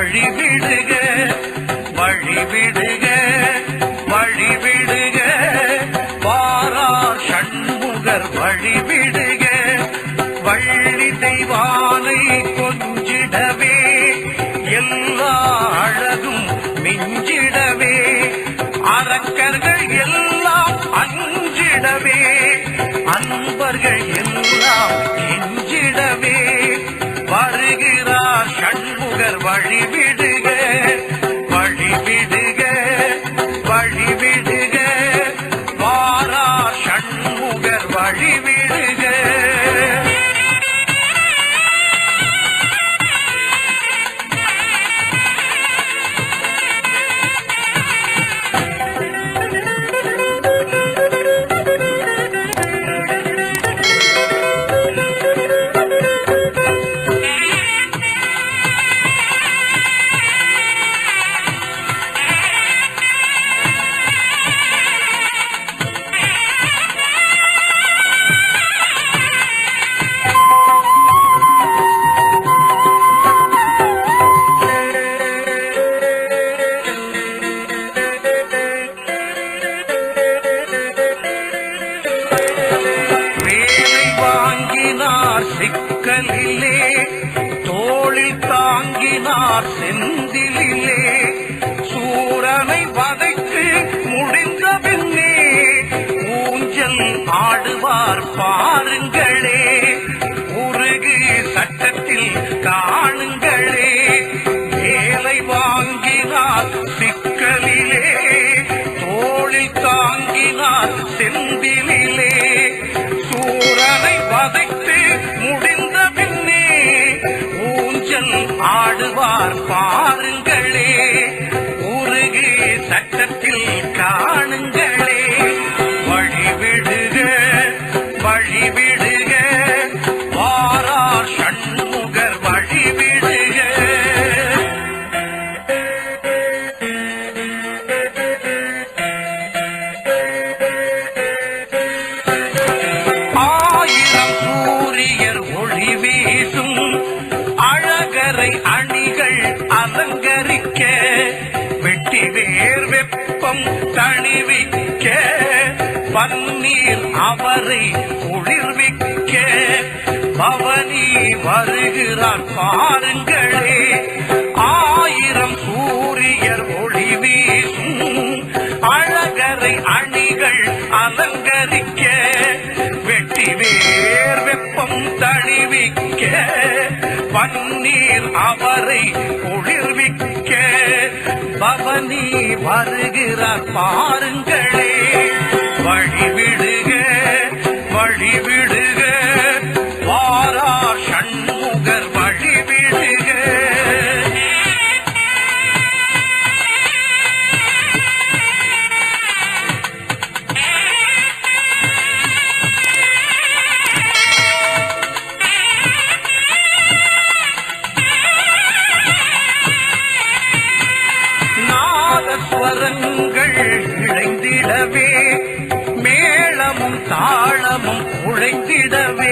வழிவிடுக வழிவிடுக வழிவிடுக. பாரார் சண்முகர் வழிவிடுக வள்ளி தெய்வானை கொஞ்சிடவே. எல்லா அழகும் மிஞ்சிடவே. அரக்கர்கள் எல்லாம் அஞ்சிடவே. அன்பர்கள் எல்லாம் சிக்கலிலே தோளில் தாங்கினார் செந்திலே சூரனை வதைத்து முடிந்த பின்னே ஊஞ்சல் ஆடுவார் பாருங்களே. உருகு சட்டத்தில் காணுங்களே. வேலை வாங்கினார் சிக்கலிலே தோளில் தாங்கினார் செந்திலே சூரனை வதைத்து பாடுவார் பாருங்களே. உருகு சட்டத்தில் காணுங்களே. வழிவிடுக வழிவிடு அழகரை அணிகள் அலங்கரிக்க வெட்டி வேர் வெப்பம் தணிவிக்க பன்னீர் அவரை குளிர்விக்க பவனி வருகிறார் பாருங்களே. தணிவிக்க பன்னீர் அவரை குளிர்விக்க பவனி வருகிறார் பாருங்களே. இழைந்திடவே மேளமும் தாளமும் உழைந்திடவே.